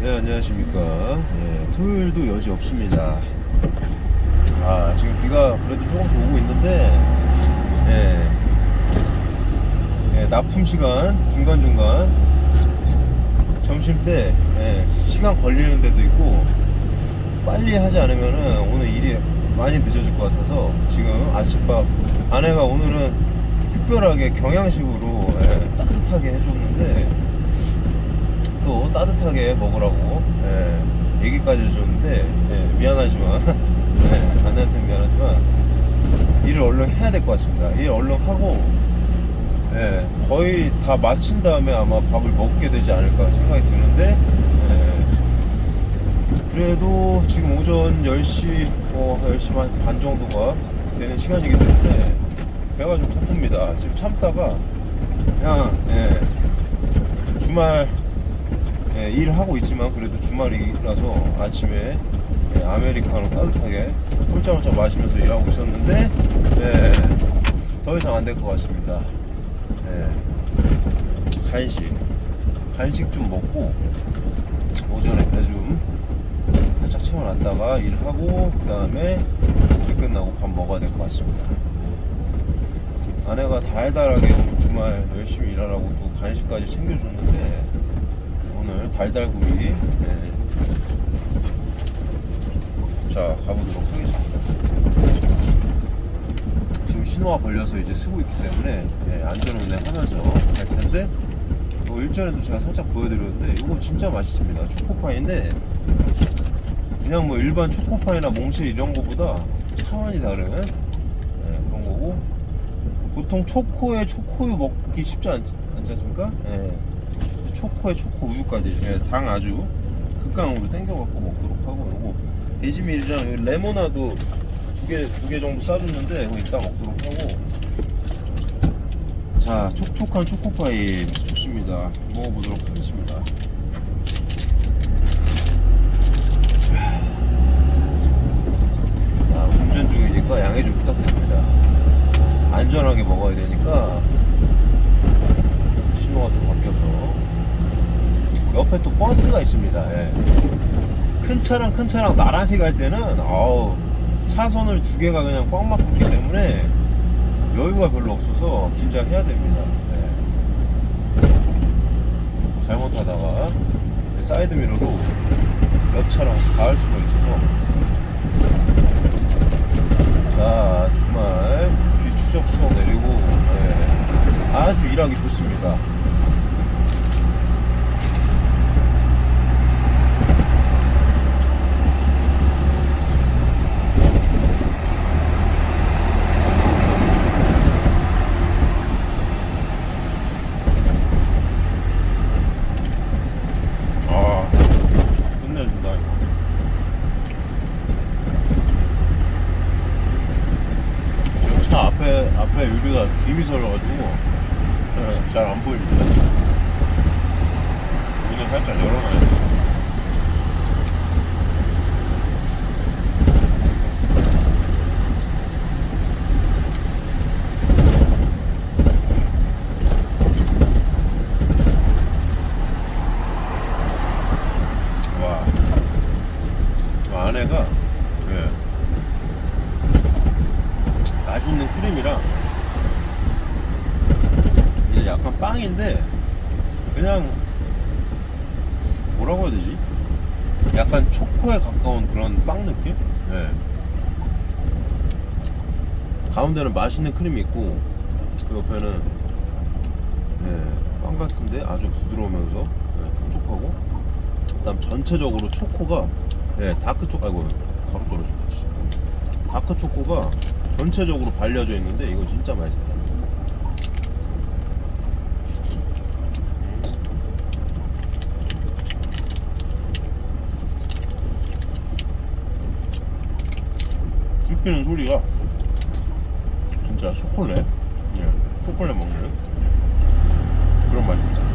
네 안녕하십니까. 예, 토요일도 여지 없습니다. 아 지금 비가 그래도 조금씩 오고 있는데 예, 예, 납품 시간 중간중간. 점심때 예, 시간 걸리는 데도 있고 빨리 하지 않으면은 오늘 일이 많이 늦어질 것 같아서 지금 아침밥 아내가 오늘은 특별하게 경양식으로 예, 따뜻하게 해줬는데 또 따뜻하게 먹으라고 예, 얘기까지 해줬는데 예, 미안하지만 예, 아내한테 미안하지만 일을 얼른 해야 될 것 같습니다. 일 얼른 하고 예, 거의 다 마친 다음에 아마 밥을 먹게 되지 않을까 생각이 드는데 예, 그래도 지금 오전 10시 어, 10시 반, 반 정도가 되는 시간이기 때문에 배가 좀 고픕니다. 지금 참다가 그냥 예, 주말 예, 일하고 있지만 그래도 주말이라서 아침에 예, 아메리카노 따뜻하게 홀짝홀짝 마시면서 일하고 있었는데 예, 더 이상 안 될 것 같습니다. 예, 간식 간식 좀 먹고 오전에 배좀 살짝 채워놨다가 일하고 그 다음에 일 끝나고 밥 먹어야 될 것 같습니다. 아내가 달달하게 주말 열심히 일하라고 또 간식까지 챙겨줬는데 오늘 달달구이 네. 자 가보도록 하겠습니다 지금 신호가 걸려서 이제 쓰고 있기 때문에 네, 안전운행 하면서 갈 텐데 또 일전에도 제가 살짝 보여드렸는데 이거 진짜 맛있습니다 초코파이인데 그냥 뭐 일반 초코파이나 몽실 이런 거보다 차원이 다른 네, 그런 거고 보통 초코에 초코우유 먹기 쉽지 않지, 않지 않습니까? 예. 초코에 초코 우유까지 예, 당 아주 극강으로 땡겨갖고 먹도록 하고 요거 베지밀이랑 요 레모나도 두 개 두 개 정도 싸줬는데 이거 이따 먹도록 하고. 자 촉촉한 초코파이 좋습니다. 먹어보도록 하겠습니다. 아, 운전 중이니까 양해 좀 부탁드립니다. 안전하게 먹어야 되니까 신호가 또 바뀌어서 옆에 또 버스가 있습니다. 예. 큰 차랑 큰 차랑 나란히 갈 때는 아우 차선을 두 개가 그냥 꽉 막혔기 때문에 여유가 별로 없어서 긴장해야 됩니다. 예. 잘못하다가 사이드 미러로 옆 차랑 닿을 수가 있어서 자 주말 비 추적추적 내리고 예. 아주 일하기 좋습니다. 아, 끝내준다. 이거. 지금 차 앞에 앞에 김이 설어가지고 잘 안 보입니다. 문을 살짝 열어놔야 돼. 와, 저 아내가 예. 맛있는 크림이랑 이게 약간 빵인데 그냥 뭐라고 해야 되지? 약간 초코에 가까운 그런 빵 느낌? 예. 가운데는 맛있는 크림이 있고 그 옆에는 예, 빵 같은데 아주 부드러우면서 예, 촉촉하고 그다음 전체적으로 초코가 예, 다크 초 아이고 가루 떨어진다. 씨. 다크 초코가 전체적으로 발려져 있는데 이거 진짜 맛있어요. 씹히는 소리가 진짜 초콜릿, 예, 초콜릿 먹는 그런 맛입니다.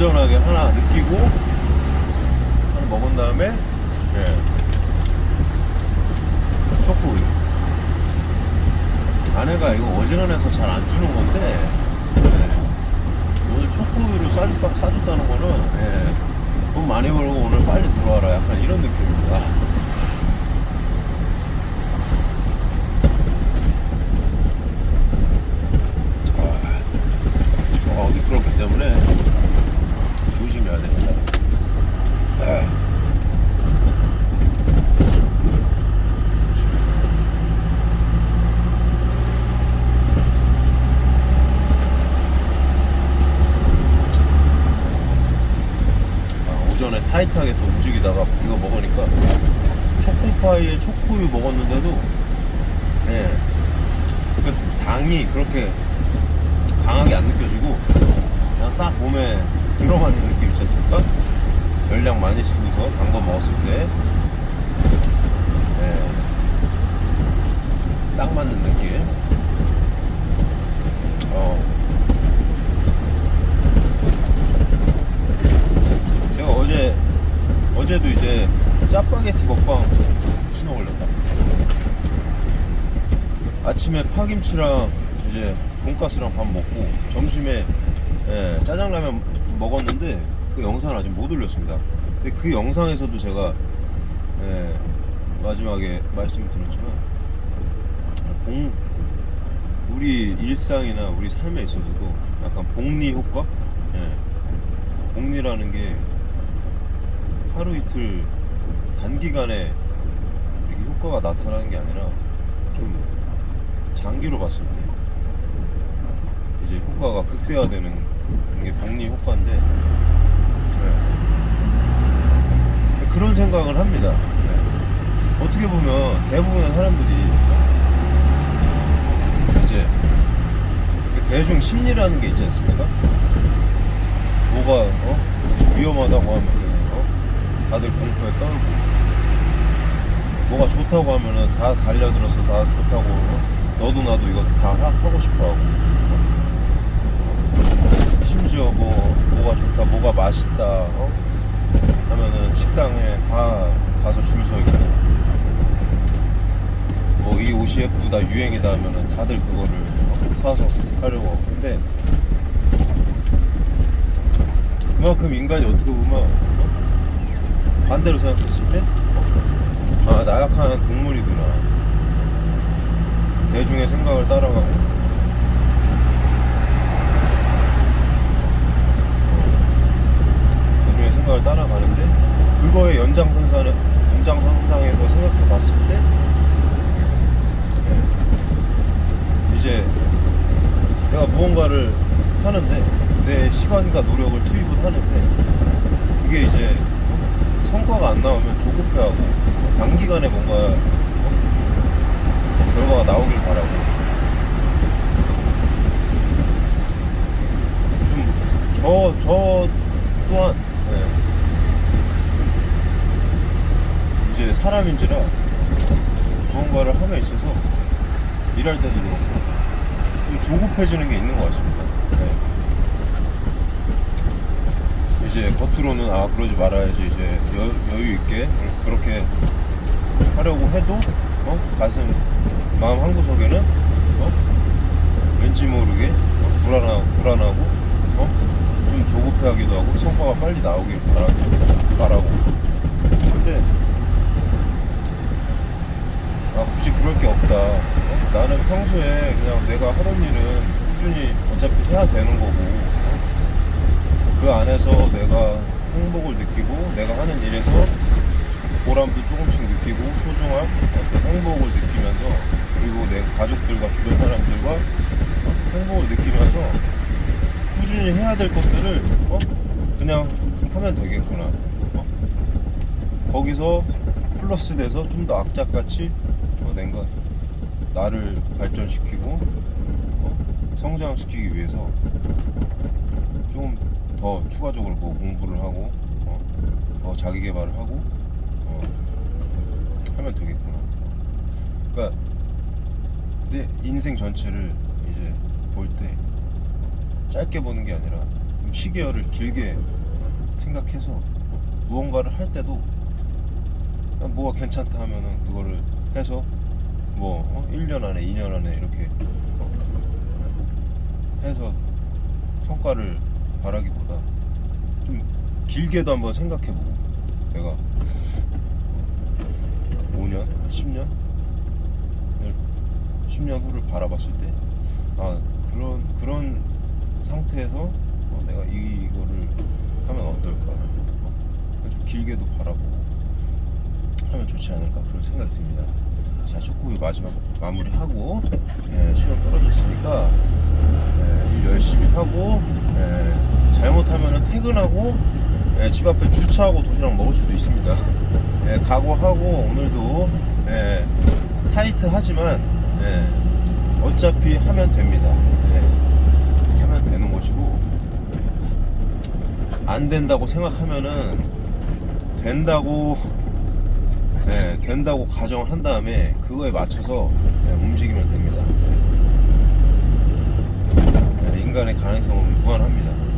건전하게 하나 느끼고 하나 먹은 다음에 예. 초코우유 아내가 이거 어지간해서 잘 안 주는 건데 예. 오늘 초코우유를 싸줬다, 싸줬다는 거는 예. 돈 많이 벌고 오늘 빨리 들어와라 약간 이런 느낌입니다 아, 어, 미끄럽기 때문에 조심해야 됩니다. 아. 아, 오 전에 타이트하게 또 움직이다가 이거 먹으니까 초코파이에 초코우유 먹었는데도 예, 그 당이 그렇게 강하게 안 느껴지고 그냥 딱 몸에 들어맞는 느낌 있지 않습니까? 열량 많이 쓰고서 단 거 먹었을 때 네. 딱 맞는 느낌 어. 제가 어제 어제도 이제 짜파게티 먹방 신호 올렸다 아침에 파김치랑 이제 돈가스랑 밥 먹고 점심에 예, 짜장라면 먹었는데 그 영상을 아직 못 올렸습니다. 근데 그 영상에서도 제가 예, 마지막에 말씀드렸지만 봉 우리 일상이나 우리 삶에 있어서도 약간 복리 효과, 예, 복리라는 게 하루 이틀 단기간에 이렇게 효과가 나타나는 게 아니라 좀 장기로 봤을 때 이제 효과가 극대화되는 게 복리 효과인데 네. 그런 생각을 합니다. 네. 어떻게 보면 대부분의 사람들이 이제 그 대중 심리라는 게 있지 않습니까? 뭐가 어? 위험하다고 하면 어? 다들 공포에 떨고 뭐가 좋다고 하면은 다 달려들어서 다 좋다고 어? 너도 나도 이거 다 하- 하고 싶어 하고 어? 심지어 뭐 뭐가 좋다 뭐가 맛있다 어? 하면은 식당에 다 가서 줄 서 있고 뭐 이 옷이 예쁘다 유행이다 하면은 다들 그거를 어? 사서 하려고 하고 근데 그만큼 인간이 어떻게 보면 어? 반대로 생각했을 때 아, 나약한 동물이구나. 대중의 생각을 따라가고. 대중의 생각을 따라가는데, 그거의 연장선상에, 연장선상에서 생각해 봤을 때, 예, 이제 내가 무언가를 하는데, 내 시간과 노력을 투입을 하는데, 그게 이제 성과가 안 나오면 조급해하고 단기간에 뭔가 어? 결과가 나오길 바라고 좀저저 또한 네. 이제 사람인지라 무언가를 함에 있어서 일할 때도 좀 조급해지는 게 있는 것 같습니다. 네. 이제 겉으로는 아 그러지 말아야지 이제 여, 여유 있게 그렇게 하려고 해도 어? 가슴 마음 한 구석에는 어? 왠지 모르게 어? 불안하고 불안하고 어? 좀 조급해하기도 하고 성과가 빨리 나오길 바라고 바라고 근데 아 굳이 그럴 게 없다 어? 나는 평소에 그냥 내가 하던 일은 꾸준히 어차피 해야 되는 거고 어? 그 안에서 내가 행복을 느끼고 내가 하는 일에서 보람도 조금씩 느끼고 소중함, 어떤 행복을 느끼면서 가족들과 주변 사람들과 행복을 느끼면서 꾸준히 해야 될 것들을 어? 그냥 하면 되겠구나. 어? 거기서 플러스 돼서 좀 더 악착같이 어, nen가 나를 발전시키고 어? 성장시키기 위해서 좀 더 추가적으로 뭐 공부를 하고 어? 더 자기 개발을 하고 어? 하면 되겠구나. 그러니까 내 인생 전체를 이제 볼 때 짧게 보는 게 아니라 좀 시계열을 길게 생각해서 무언가를 할 때도 뭐가 괜찮다 하면은 그거를 해서 뭐 어? 1년 안에 2년 안에 이렇게 어? 해서 성과를 바라기보다 좀 길게도 한번 생각해보고 내가 5년, 10년, 10년 후를 바라봤을 때, 아 그런 그런 상태에서 어, 내가 이거를 하면 어떨까? 어, 좀 길게도 바라보고 하면 좋지 않을까 그런 생각이 듭니다. 자, 축구비 마지막 마무리하고 예, 시간 떨어졌으니까 예, 일 열심히 하고 예, 잘못하면 퇴근하고 예, 집 앞에 주차하고 도시락 먹을 수도 있습니다. 예, 각오하고 오늘도 예, 타이트하지만 예, 어차피 하면 됩니다. 예, 하면 되는 것이고 안 된다고 생각하면은 된다고 네, 된다고 가정을 한 다음에 그거에 맞춰서 네, 움직이면 됩니다. 네, 인간의 가능성은 무한합니다.